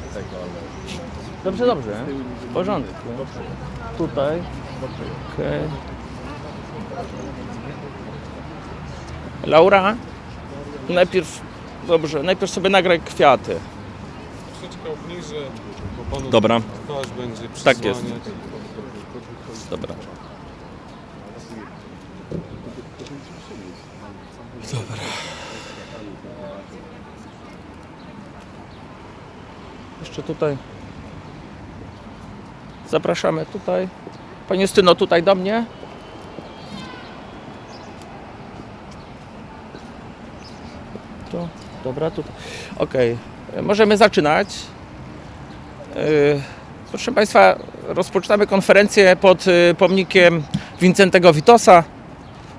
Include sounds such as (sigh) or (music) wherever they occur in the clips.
tego, ale... Dobrze, dobrze. W porządku. Tutaj. Okej. Laura, najpierw, dobrze, najpierw sobie nagraj kwiaty. Troszeczkę obniżę, bo panu Dobra. twarz będzie Tak jest. przysłaniać. Dobra. Jeszcze tutaj. Zapraszamy tutaj. Pani Justyno, tutaj do mnie. Tu, dobra, tutaj. Okej, możemy zaczynać. Yy, Proszę Państwa, rozpoczynamy konferencję pod y, pomnikiem Wincentego Witosa,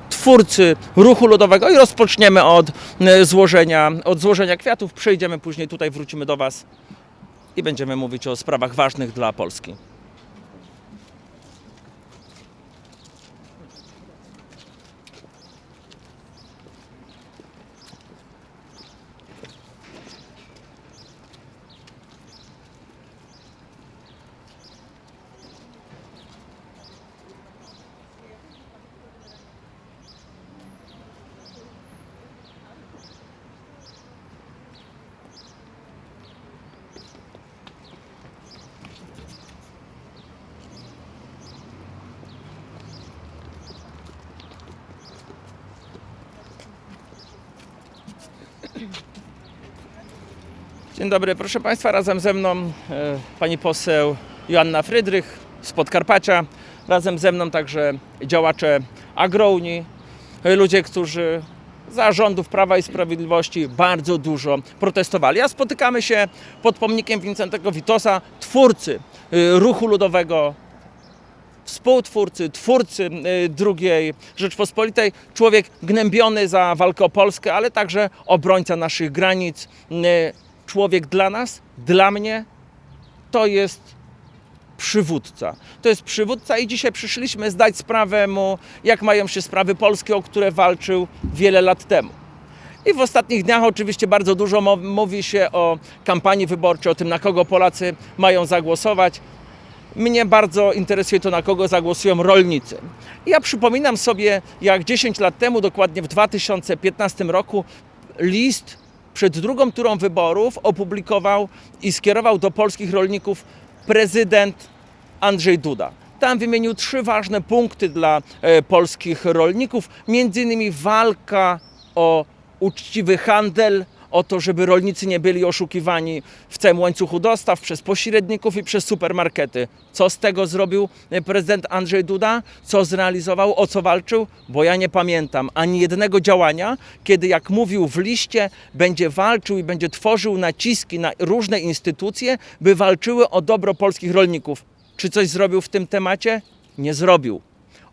twórcy ruchu ludowego i rozpoczniemy od y, złożenia, od złożenia kwiatów. Przejdziemy później tutaj, wrócimy do Was i będziemy mówić o sprawach ważnych dla Polski. Dzień dobry, proszę Państwa, razem ze mną e, pani poseł Joanna Frydrych z Podkarpacia, razem ze mną także działacze Agrouni, e, ludzie, którzy za rządów Prawa i Sprawiedliwości bardzo dużo protestowali. A spotykamy się pod pomnikiem Wincentego Witosa, twórcy e, ruchu ludowego, współtwórcy, twórcy II Rzeczpospolitej, człowiek gnębiony za walkę o Polskę, ale także obrońca naszych granic, człowiek dla nas, dla mnie, to jest przywódca. To jest przywódca i dzisiaj przyszliśmy zdać sprawę mu, jak mają się sprawy polskie, o które walczył wiele lat temu. I w ostatnich dniach oczywiście bardzo dużo mówi się o kampanii wyborczej, o tym, na kogo Polacy mają zagłosować. Mnie bardzo interesuje to, na kogo zagłosują rolnicy. Ja przypominam sobie, jak 10 lat temu, dokładnie w 2015 roku, list przed drugą turą wyborów opublikował i skierował do polskich rolników prezydent Andrzej Duda. Tam wymienił trzy ważne punkty dla e, polskich rolników, między innymi walka o uczciwy handel, o to, żeby rolnicy nie byli oszukiwani w całym łańcuchu dostaw przez pośredników i przez supermarkety. Co z tego zrobił e, prezydent Andrzej Duda? Co zrealizował? O co walczył? Bo ja nie pamiętam ani jednego działania, kiedy jak mówił w liście, będzie walczył i będzie tworzył naciski na różne instytucje, by walczyły o dobro polskich rolników. Czy coś zrobił w tym temacie? Nie zrobił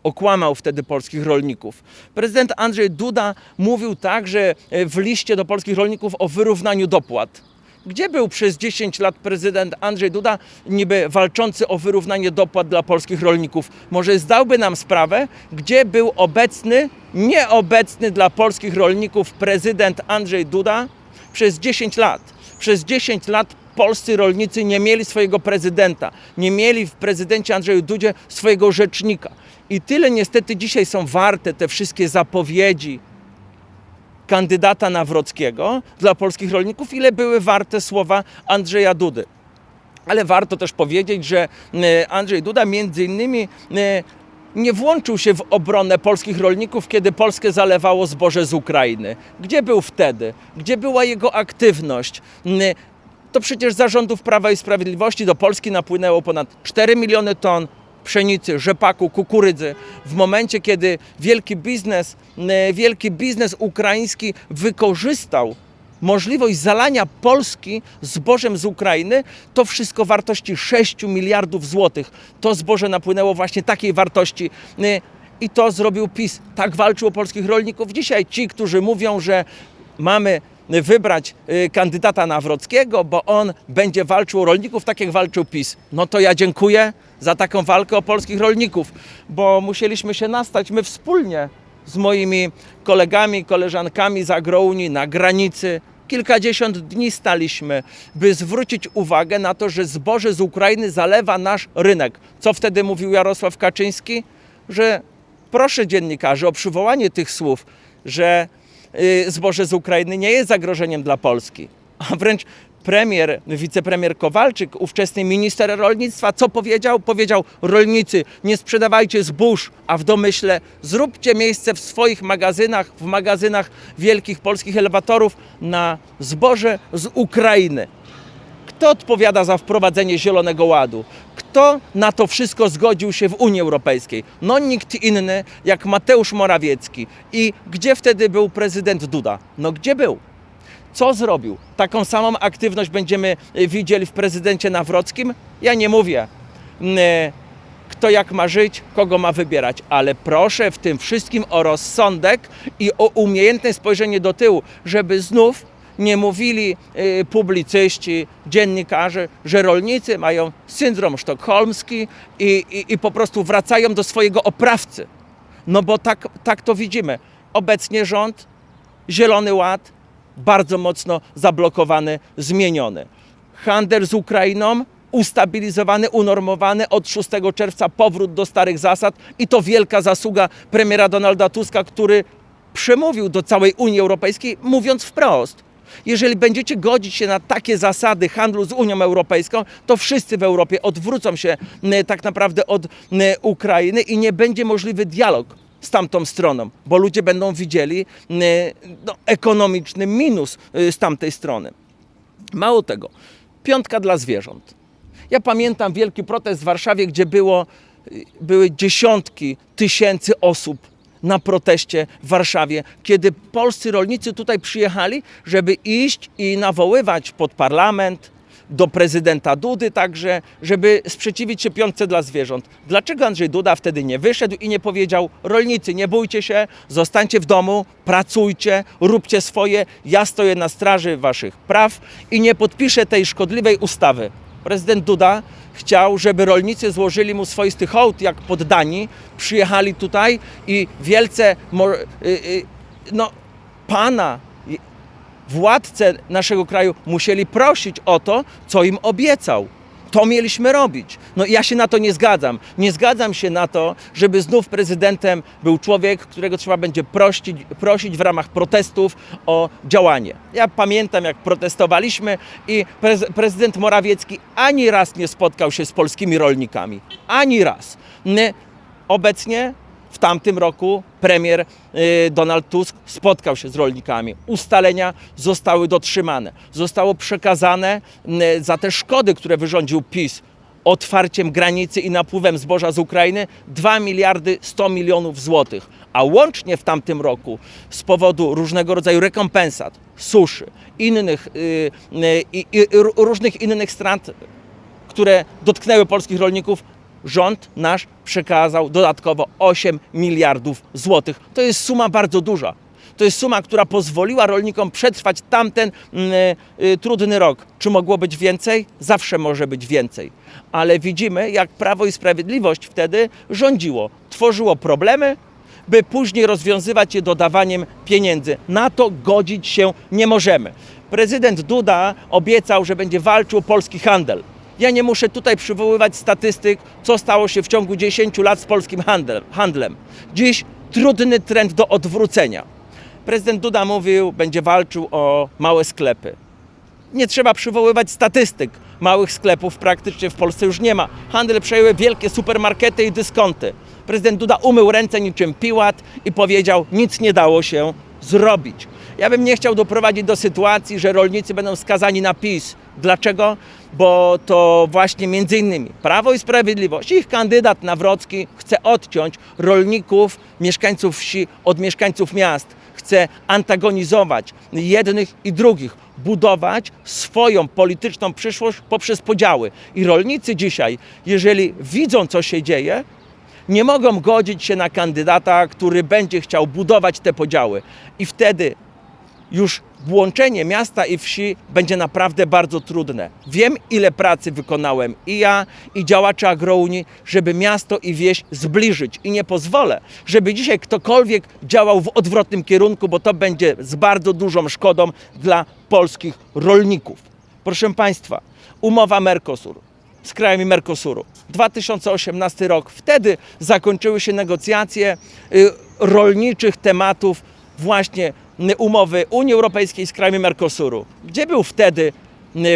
okłamał wtedy polskich rolników. Prezydent Andrzej Duda mówił także e, w liście do polskich rolników o wyrównaniu dopłat. Gdzie był przez 10 lat prezydent Andrzej Duda, niby walczący o wyrównanie dopłat dla polskich rolników? Może zdałby nam sprawę, gdzie był obecny, nieobecny dla polskich rolników prezydent Andrzej Duda przez 10 lat. Przez 10 lat polscy rolnicy nie mieli swojego prezydenta, nie mieli w prezydencie Andrzeju Dudzie swojego rzecznika. I tyle niestety dzisiaj są warte te wszystkie zapowiedzi kandydata Nawrockiego dla polskich rolników, ile były warte słowa Andrzeja Dudy. Ale warto też powiedzieć, że e, Andrzej Duda między innymi e, nie włączył się w obronę polskich rolników, kiedy Polskę zalewało zboże z Ukrainy. Gdzie był wtedy? Gdzie była jego aktywność? To przecież za rządów Prawa i Sprawiedliwości do Polski napłynęło ponad 4 miliony ton pszenicy, rzepaku, kukurydzy. W momencie, kiedy wielki biznes, wielki biznes ukraiński wykorzystał możliwość zalania Polski zbożem z Ukrainy, to wszystko wartości 6 miliardów złotych. To zboże napłynęło właśnie takiej wartości. I to zrobił PiS. Tak walczył o polskich rolników. Dzisiaj ci, którzy mówią, że mamy wybrać y, kandydata Nawrockiego, bo on będzie walczył o rolników, tak jak walczył PiS. No to ja dziękuję za taką walkę o polskich rolników, bo musieliśmy się nastać my wspólnie z moimi kolegami, koleżankami z Agrounii na granicy, kilkadziesiąt dni staliśmy, by zwrócić uwagę na to, że zboże z Ukrainy zalewa nasz rynek. Co wtedy mówił Jarosław Kaczyński? Że proszę dziennikarzy o przywołanie tych słów, że zboże z Ukrainy nie jest zagrożeniem dla Polski, a wręcz premier, wicepremier Kowalczyk, ówczesny minister rolnictwa, co powiedział? Powiedział, rolnicy, nie sprzedawajcie zbóż, a w domyśle zróbcie miejsce w swoich magazynach, w magazynach wielkich polskich elewatorów na zboże z Ukrainy. Kto odpowiada za wprowadzenie Zielonego Ładu? Kto na to wszystko zgodził się w Unii Europejskiej? No nikt inny jak Mateusz Morawiecki. I gdzie wtedy był prezydent Duda? No gdzie był? Co zrobił? Taką samą aktywność będziemy y, widzieli w prezydencie Nawrockim? Ja nie mówię, mm, kto jak ma żyć, kogo ma wybierać, ale proszę w tym wszystkim o rozsądek i o umiejętne spojrzenie do tyłu, żeby znów nie mówili y, publicyści, dziennikarze, że rolnicy mają syndrom sztokholmski i, i, i po prostu wracają do swojego oprawcy. No bo tak, tak to widzimy. Obecnie rząd, Zielony Ład, bardzo mocno zablokowany, zmieniony. Handel z Ukrainą ustabilizowany, unormowany od 6 czerwca powrót do starych zasad i to wielka zasługa premiera Donalda Tuska, który przemówił do całej Unii Europejskiej, mówiąc wprost. Jeżeli będziecie godzić się na takie zasady handlu z Unią Europejską, to wszyscy w Europie odwrócą się m, tak naprawdę od m, Ukrainy i nie będzie możliwy dialog z tamtą stroną, bo ludzie będą widzieli m, no, ekonomiczny minus z tamtej strony. Mało tego, piątka dla zwierząt. Ja pamiętam wielki protest w Warszawie, gdzie było, były dziesiątki tysięcy osób na proteście w Warszawie, kiedy polscy rolnicy tutaj przyjechali, żeby iść i nawoływać pod parlament, do prezydenta Dudy także, żeby sprzeciwić się piątce dla zwierząt. Dlaczego Andrzej Duda wtedy nie wyszedł i nie powiedział rolnicy, nie bójcie się, zostańcie w domu, pracujcie, róbcie swoje, ja stoję na straży waszych praw i nie podpiszę tej szkodliwej ustawy. Prezydent Duda chciał, żeby rolnicy złożyli mu swoisty hołd, jak poddani, przyjechali tutaj i wielce, y, y, no, pana władcy naszego kraju musieli prosić o to, co im obiecał. To mieliśmy robić. No ja się na to nie zgadzam. Nie zgadzam się na to, żeby znów prezydentem był człowiek, którego trzeba będzie prosić, prosić w ramach protestów o działanie. Ja pamiętam, jak protestowaliśmy i prez, prezydent Morawiecki ani raz nie spotkał się z polskimi rolnikami. Ani raz. Obecnie w tamtym roku premier y, Donald Tusk spotkał się z rolnikami. Ustalenia zostały dotrzymane. Zostało przekazane y, za te szkody, które wyrządził PiS otwarciem granicy i napływem zboża z Ukrainy 2 miliardy 100 milionów złotych. A łącznie w tamtym roku z powodu różnego rodzaju rekompensat, suszy, innych, y, i różnych innych strat które dotknęły polskich rolników, rząd nasz przekazał dodatkowo 8 miliardów złotych. To jest suma bardzo duża. To jest suma, która pozwoliła rolnikom przetrwać tamten mm, y, trudny rok. Czy mogło być więcej? Zawsze może być więcej. Ale widzimy, jak Prawo i Sprawiedliwość wtedy rządziło. Tworzyło problemy, by później rozwiązywać je dodawaniem pieniędzy. Na to godzić się nie możemy. Prezydent Duda obiecał, że będzie walczył o polski handel. Ja nie muszę tutaj przywoływać statystyk, co stało się w ciągu 10 lat z polskim handlem. Dziś trudny trend do odwrócenia. Prezydent Duda mówił, będzie walczył o małe sklepy. Nie trzeba przywoływać statystyk. Małych sklepów praktycznie w Polsce już nie ma. Handel przejęły wielkie supermarkety i dyskonty. Prezydent Duda umył ręce niczym Piłat i powiedział, nic nie dało się zrobić. Ja bym nie chciał doprowadzić do sytuacji, że rolnicy będą skazani na PiS. Dlaczego? Bo to właśnie między innymi Prawo i Sprawiedliwość, ich kandydat Nawrocki chce odciąć rolników, mieszkańców wsi od mieszkańców miast. Chce antagonizować jednych i drugich, budować swoją polityczną przyszłość poprzez podziały. I rolnicy dzisiaj, jeżeli widzą, co się dzieje, nie mogą godzić się na kandydata, który będzie chciał budować te podziały. I wtedy już włączenie miasta i wsi będzie naprawdę bardzo trudne. Wiem, ile pracy wykonałem i ja, i działacze agrounii, żeby miasto i wieś zbliżyć. I nie pozwolę, żeby dzisiaj ktokolwiek działał w odwrotnym kierunku, bo to będzie z bardzo dużą szkodą dla polskich rolników. Proszę Państwa, umowa Mercosur z krajami Mercosuru. 2018 rok. Wtedy zakończyły się negocjacje y, rolniczych tematów właśnie umowy Unii Europejskiej z krajami Mercosuru. Gdzie był wtedy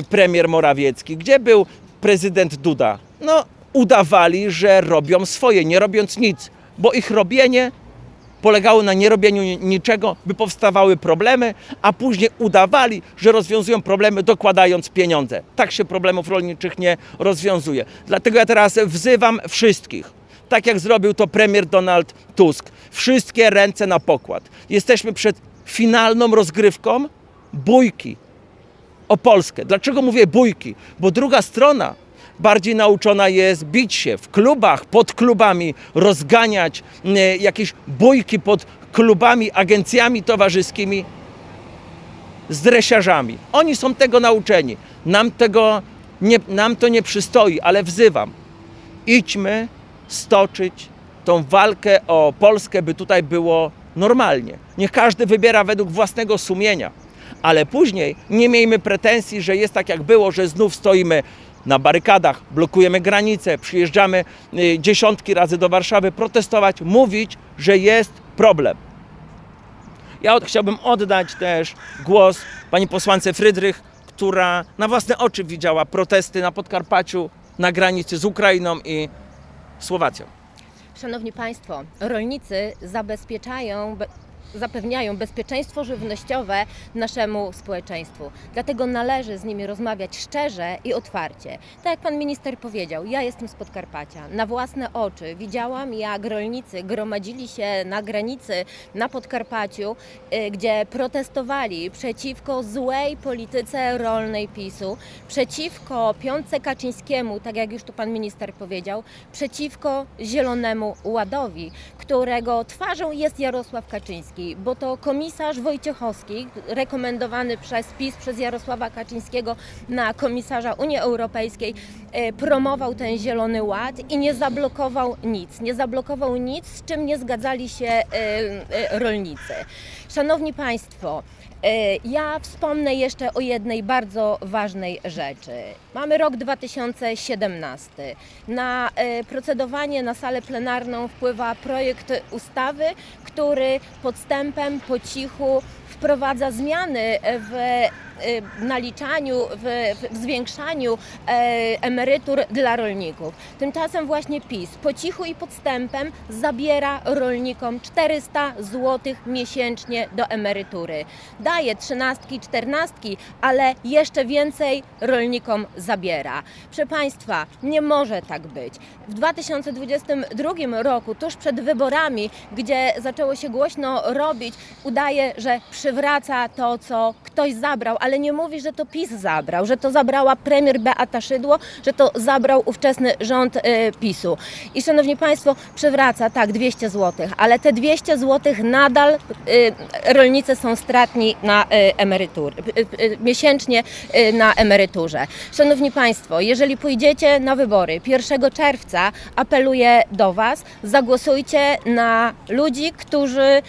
premier Morawiecki? Gdzie był prezydent Duda? No, udawali, że robią swoje, nie robiąc nic, bo ich robienie polegało na nierobieniu ni- niczego, by powstawały problemy, a później udawali, że rozwiązują problemy, dokładając pieniądze. Tak się problemów rolniczych nie rozwiązuje. Dlatego ja teraz wzywam wszystkich, tak jak zrobił to premier Donald Tusk, wszystkie ręce na pokład. Jesteśmy przed finalną rozgrywką bójki o Polskę. Dlaczego mówię bójki? Bo druga strona bardziej nauczona jest bić się w klubach, pod klubami, rozganiać e, jakieś bójki pod klubami, agencjami towarzyskimi z dresiarzami. Oni są tego nauczeni. Nam, tego nie, nam to nie przystoi, ale wzywam. Idźmy stoczyć tą walkę o Polskę, by tutaj było normalnie. Niech każdy wybiera według własnego sumienia. Ale później nie miejmy pretensji, że jest tak jak było, że znów stoimy na barykadach, blokujemy granice, przyjeżdżamy y, dziesiątki razy do Warszawy protestować, mówić, że jest problem. Ja od, chciałbym oddać też głos pani posłance Frydrych, która na własne oczy widziała protesty na Podkarpaciu, na granicy z Ukrainą i Słowacją. Szanowni Państwo, rolnicy zabezpieczają, be, zapewniają bezpieczeństwo żywnościowe naszemu społeczeństwu. Dlatego należy z nimi rozmawiać szczerze i otwarcie. Tak jak Pan Minister powiedział, ja jestem z Podkarpacia. Na własne oczy widziałam, jak rolnicy gromadzili się na granicy na Podkarpaciu, y, gdzie protestowali przeciwko złej polityce rolnej PiSu, przeciwko piątce Kaczyńskiemu, tak jak już tu Pan Minister powiedział, przeciwko Zielonemu Ładowi, którego twarzą jest Jarosław Kaczyński, bo to komisarz Wojciechowski, rekomendowany przez PiS, przez Jarosława Kaczyńskiego na komisarza Unii Europejskiej, e, promował ten Zielony Ład i nie zablokował nic. Nie zablokował nic, z czym nie zgadzali się e, e, rolnicy. Szanowni Państwo, ja wspomnę jeszcze o jednej bardzo ważnej rzeczy. Mamy rok 2017. Na e, procedowanie na salę plenarną wpływa projekt ustawy, który podstępem, po cichu wprowadza zmiany w naliczaniu, w, w zwiększaniu e, emerytur dla rolników. Tymczasem właśnie PiS po cichu i podstępem zabiera rolnikom 400 zł miesięcznie do emerytury. Daje trzynastki, czternastki, ale jeszcze więcej rolnikom zabiera. Proszę Państwa, nie może tak być. W 2022 roku, tuż przed wyborami, gdzie zaczęło się głośno robić, udaje, że przywraca to, co ktoś zabrał, ale nie mówi, że to PiS zabrał, że to zabrała premier Beata Szydło, że to zabrał ówczesny rząd y, PiSu. I szanowni Państwo, przywraca tak 200 zł, ale te 200 zł nadal y, rolnicy są stratni na y, emerytur, miesięcznie na emeryturze. Szanowni Państwo, jeżeli pójdziecie na wybory 1 czerwca, apeluję do Was, zagłosujcie na ludzi, którzy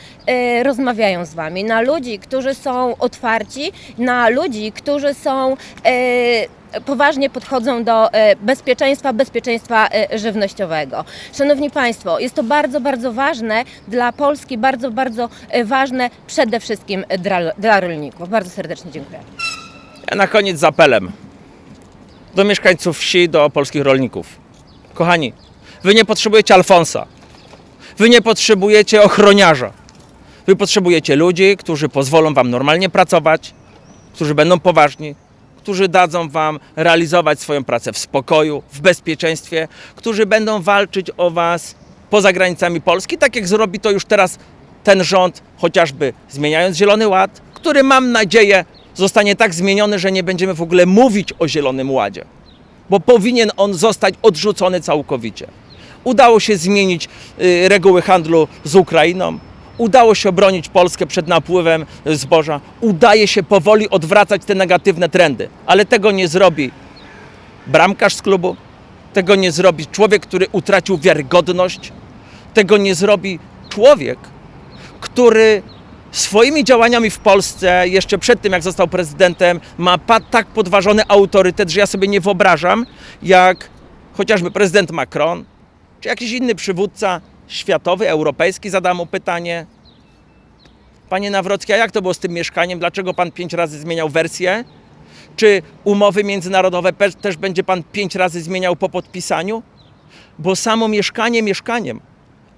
rozmawiają z Wami, na ludzi, którzy są otwarci, na ludzi, którzy są y, poważnie podchodzą do e, bezpieczeństwa, bezpieczeństwa e, żywnościowego. Szanowni Państwo, jest to bardzo, bardzo ważne dla Polski, bardzo, bardzo e, ważne przede wszystkim dla, dla rolników. Bardzo serdecznie dziękuję. Ja na koniec z apelem do mieszkańców wsi, do polskich rolników. Kochani, wy nie potrzebujecie Alfonsa. Wy nie potrzebujecie ochroniarza. Wy potrzebujecie ludzi, którzy pozwolą wam normalnie pracować, którzy będą poważni, którzy dadzą wam realizować swoją pracę w spokoju, w bezpieczeństwie, którzy będą walczyć o was poza granicami Polski, tak jak zrobi to już teraz ten rząd, chociażby zmieniając Zielony Ład, który mam nadzieję zostanie tak zmieniony, że nie będziemy w ogóle mówić o Zielonym Ładzie, bo powinien on zostać odrzucony całkowicie. Udało się zmienić y, reguły handlu z Ukrainą, Udało się obronić Polskę przed napływem zboża. Udaje się powoli odwracać te negatywne trendy, ale tego nie zrobi bramkarz z klubu, tego nie zrobi człowiek, który utracił wiarygodność, tego nie zrobi człowiek, który swoimi działaniami w Polsce, jeszcze przed tym jak został prezydentem, ma tak podważony autorytet, że ja sobie nie wyobrażam, jak chociażby prezydent Macron, czy jakiś inny przywódca światowy, europejski, zada mu pytanie, Panie Nawrocki, a jak to było z tym mieszkaniem? Dlaczego pan pięć razy zmieniał wersję? Czy umowy międzynarodowe też będzie pan pięć razy zmieniał po podpisaniu? Bo samo mieszkanie mieszkaniem,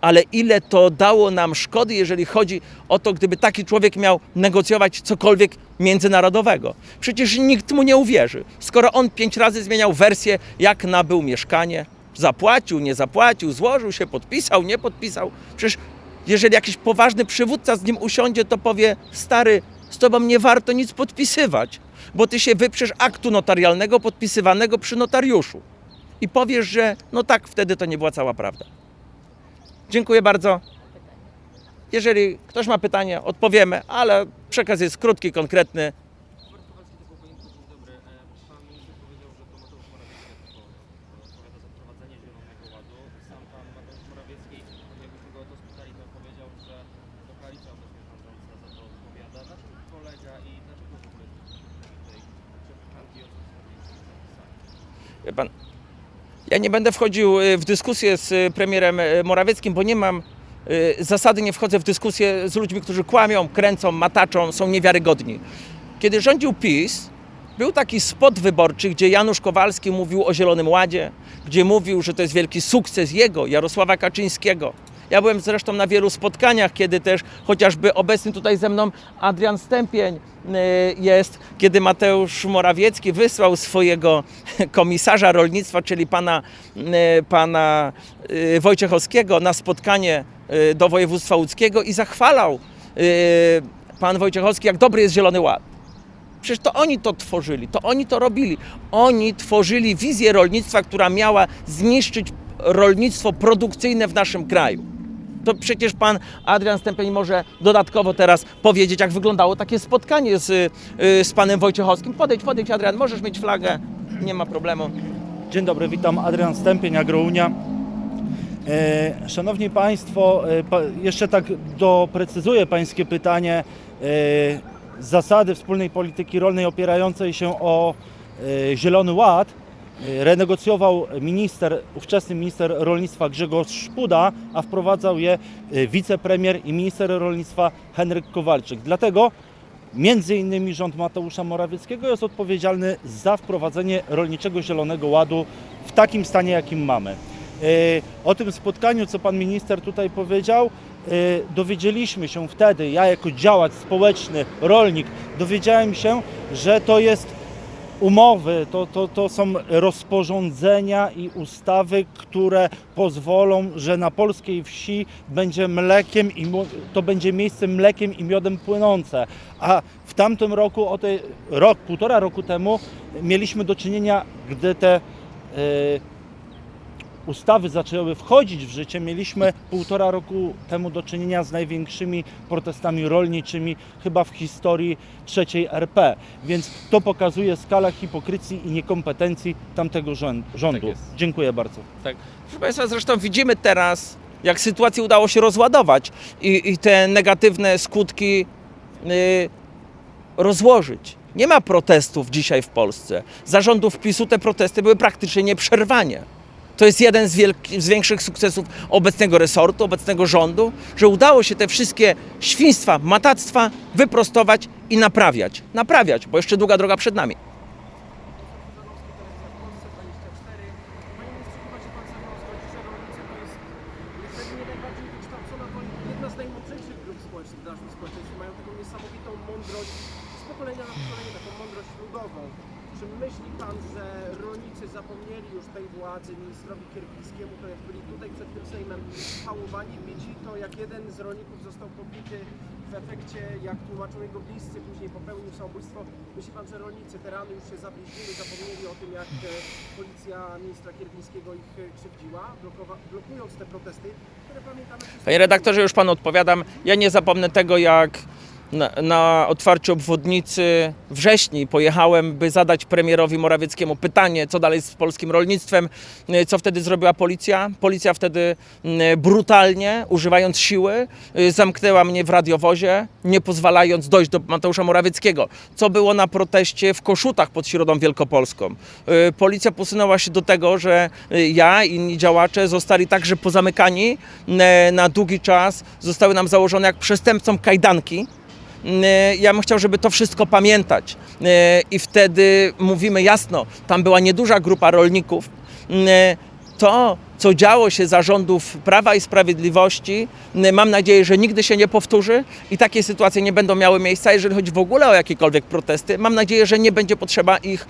ale ile to dało nam szkody, jeżeli chodzi o to, gdyby taki człowiek miał negocjować cokolwiek międzynarodowego. Przecież nikt mu nie uwierzy. Skoro on pięć razy zmieniał wersję, jak nabył mieszkanie, zapłacił, nie zapłacił, złożył się, podpisał, nie podpisał. Przecież jeżeli jakiś poważny przywódca z nim usiądzie, to powie: Stary, z tobą nie warto nic podpisywać, bo ty się wyprzesz aktu notarialnego podpisywanego przy notariuszu. I powiesz, że no tak, wtedy to nie była cała prawda. Dziękuję bardzo. Jeżeli ktoś ma pytanie, odpowiemy, ale przekaz jest krótki, konkretny. Robert Kowalski to był panie dzień dobry. E, Pan minister powiedział, że to Mateusz Morawiecki odpowiada za prowadzenie Zielonego Ładu. Sam pan Mateusz Morawiecki, jakbyśmy go o to spytali, to powiedział, że to koalicja obecnie rządząca za to odpowiada. Na czym polega i dlaczego w ogóle jesteśmy tej przepychanki o co są Wie pan, ja nie będę wchodził y, w dyskusję z y, premierem y, Morawieckim, bo nie mam zasady, nie wchodzę w dyskusję z ludźmi, którzy kłamią, kręcą, mataczą, są niewiarygodni. Kiedy rządził PiS, był taki spot wyborczy, gdzie Janusz Kowalski mówił o Zielonym Ładzie, gdzie mówił, że to jest wielki sukces jego, Jarosława Kaczyńskiego. Ja byłem zresztą na wielu spotkaniach, kiedy też chociażby obecny tutaj ze mną Adrian Stępień y, jest, kiedy Mateusz Morawiecki wysłał swojego (laughs) komisarza rolnictwa, czyli pana, y, pana y, Wojciechowskiego na spotkanie do województwa łódzkiego i zachwalał pan Wojciechowski, jak dobry jest Zielony Ład. Przecież to oni to tworzyli, to oni to robili. Oni tworzyli wizję rolnictwa, która miała zniszczyć rolnictwo produkcyjne w naszym kraju. To przecież pan Adrian Stępień może dodatkowo teraz powiedzieć, jak wyglądało takie spotkanie z, y, z panem Wojciechowskim. Podejdź, podejdź Adrian, możesz mieć flagę, nie ma problemu. Dzień dobry, witam. Adrian Stępień, Agrounia. E, Szanowni Państwo, e, jeszcze tak doprecyzuję Pańskie pytanie. E, Zasady wspólnej polityki rolnej opierającej się o Zielony Ład renegocjował minister, ówczesny minister rolnictwa Grzegorz Szpuda, a wprowadzał je e, wicepremier i minister rolnictwa Henryk Kowalczyk. Dlatego Między innymi rząd Mateusza Morawieckiego jest odpowiedzialny za wprowadzenie rolniczego Zielonego Ładu w takim stanie, jakim mamy. E, O tym spotkaniu, co pan minister tutaj powiedział, e, dowiedzieliśmy się wtedy, ja jako działacz społeczny, rolnik, dowiedziałem się, że to jest umowy, to, to, to są rozporządzenia i ustawy, które pozwolą, że na polskiej wsi będzie mlekiem i to będzie miejsce mlekiem i miodem płynące. A w tamtym roku, o tej, rok, półtora roku temu mieliśmy do czynienia, gdy te e, ustawy zaczęły wchodzić w życie, mieliśmy półtora roku temu do czynienia z największymi protestami rolniczymi chyba w historii trzeciej RP. Więc to pokazuje skalę hipokrycji i niekompetencji tamtego rząd- rządu. jest. Dziękuję bardzo. Tak. Proszę Państwa, zresztą widzimy teraz, jak sytuację udało się rozładować i, i te negatywne skutki y, rozłożyć. Nie ma protestów dzisiaj w Polsce. Zarządów PiSu te protesty były praktycznie nieprzerwanie. To jest jeden z, z większych sukcesów obecnego resortu, obecnego rządu, że udało się te wszystkie świństwa, matactwa wyprostować i naprawiać. Naprawiać, bo jeszcze długa droga przed nami. Panie ministrze, chyba się pan ze mną zgodzi, że rolnicy to jest niestety nie najbardziej wykształcona, bo jedna z najmądrzejszych grup społecznych w naszym społeczeństwie. Mają taką niesamowitą mądrość, z pokolenia na pokolenie, taką mądrość ludową. Czy myśli pan, że rolnicy zapomnieli już tej władzy ministrowi Kierwińskiemu, to jak byli tutaj przed tym Sejmem pałowani bici, to jak jeden z rolników został pobity w w efekcie, jak tłumaczą jego bliscy, później popełnił samobójstwo. Myśli pan, że rolnicy, te rany już się zabliźniły, zapomnieli o tym, jak e, policja ministra Kierwińskiego ich e, krzywdziła, blokując te protesty, które pamiętamy. Panie redaktorze, już panu odpowiadam. Ja nie zapomnę tego, jak na, na otwarciu obwodnicy wrześni pojechałem, by zadać premierowi Morawieckiemu pytanie, co dalej z polskim rolnictwem. Y, Co wtedy zrobiła policja? Policja wtedy brutalnie, używając siły, y, zamknęła mnie w radiowozie, nie pozwalając dojść do Mateusza Morawieckiego. Co było na proteście w Koszutach pod Środą Wielkopolską. Y, Policja posunęła się do tego, że ja i inni działacze zostali także pozamykani na długi czas. Zostały nam założone jak przestępcom kajdanki. Y, Ja bym chciał, żeby to wszystko pamiętać. Y, I wtedy mówimy jasno, tam była nieduża grupa rolników. Y, To, co działo się za rządów Prawa i Sprawiedliwości, mam nadzieję, że nigdy się nie powtórzy i takie sytuacje nie będą miały miejsca. Jeżeli chodzi w ogóle o jakiekolwiek protesty, mam nadzieję, że nie będzie potrzeba ich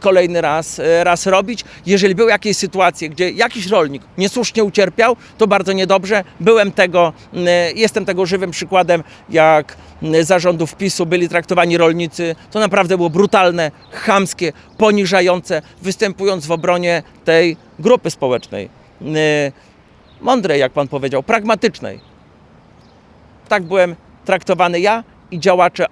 kolejny raz, y, raz robić. Jeżeli były jakieś sytuacje, gdzie jakiś rolnik niesłusznie ucierpiał, to bardzo niedobrze. Byłem tego, jestem tego żywym przykładem, jak zarządów PiSu byli traktowani rolnicy. To naprawdę było brutalne, chamskie, poniżające, występując w obronie tej grupy społecznej. Y, Mądrej, jak pan powiedział, pragmatycznej. Tak byłem traktowany ja i działacze